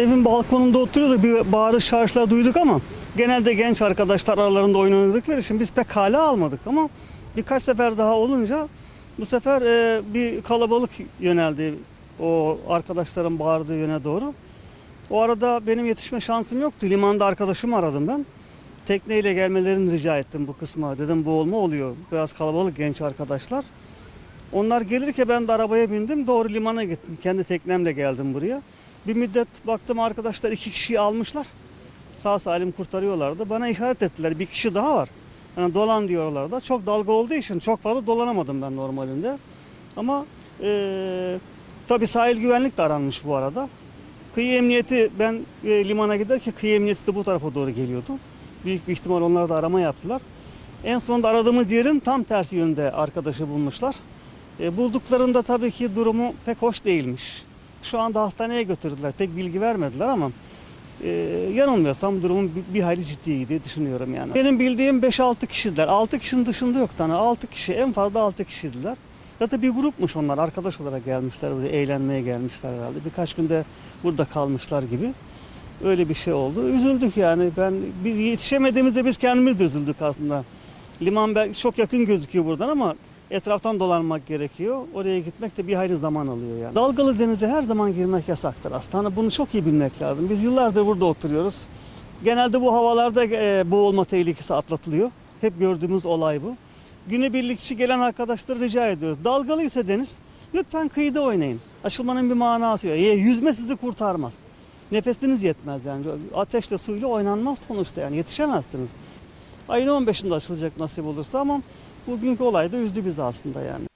Evin balkonunda oturuyorduk bir bağırış çağrışlar duyduk ama genelde genç arkadaşlar aralarında oynadıkları için biz pek hale almadık ama birkaç sefer daha olunca bu sefer e, bir kalabalık yöneldi o arkadaşların bağırdığı yöne doğru. O arada benim yetişme şansım yoktu. Limanda arkadaşımı aradım ben. Tekneyle gelmelerini rica ettim bu kısma. Dedim bu olma oluyor. Biraz kalabalık genç arkadaşlar. Onlar gelirken ben de arabaya bindim. Doğru limana gittim. Kendi teknemle geldim buraya. Bir müddet baktım arkadaşlar iki kişiyi almışlar. Sağ salim kurtarıyorlardı. Bana işaret ettiler. Bir kişi daha var. Yani dolan diyorlar da. Çok dalga olduğu için çok fazla dolanamadım ben normalinde. Ama eee tabii sahil güvenlik de aranmış bu arada. Kıyı emniyeti ben e, limana giderken kıyı emniyeti de bu tarafa doğru geliyordu. Büyük bir ihtimal onlar da arama yaptılar. En sonunda aradığımız yerin tam tersi yönde arkadaşı bulmuşlar. E, bulduklarında tabii ki durumu pek hoş değilmiş. Şu anda hastaneye götürdüler. Pek bilgi vermediler ama e, yanılmıyorsam durumun bir, bir hayli ciddi diye düşünüyorum yani. Benim bildiğim 5-6 kişiler. 6 kişinin dışında yok tane. 6 kişi en fazla 6 kişiydiler. Zaten bir grupmuş onlar. Arkadaş olarak gelmişler. Buraya eğlenmeye gelmişler herhalde. Birkaç günde burada kalmışlar gibi. Öyle bir şey oldu. Üzüldük yani. Ben biz yetişemediğimizde biz kendimiz de üzüldük aslında. Liman belki çok yakın gözüküyor buradan ama etraftan dolanmak gerekiyor. Oraya gitmek de bir hayli zaman alıyor yani. Dalgalı denize her zaman girmek yasaktır aslında. Bunu çok iyi bilmek lazım. Biz yıllardır burada oturuyoruz. Genelde bu havalarda e, boğulma tehlikesi atlatılıyor. Hep gördüğümüz olay bu. Günübirlikçi gelen arkadaşları rica ediyoruz. Dalgalı ise deniz lütfen kıyıda oynayın. Açılmanın bir manası yok. E, Yüzme sizi kurtarmaz. Nefesiniz yetmez yani. Ateşle suyla oynanmaz sonuçta yani yetişemezsiniz. Ayın 15'inde açılacak nasip olursa ama bugünkü olay da üzdü bizi aslında yani.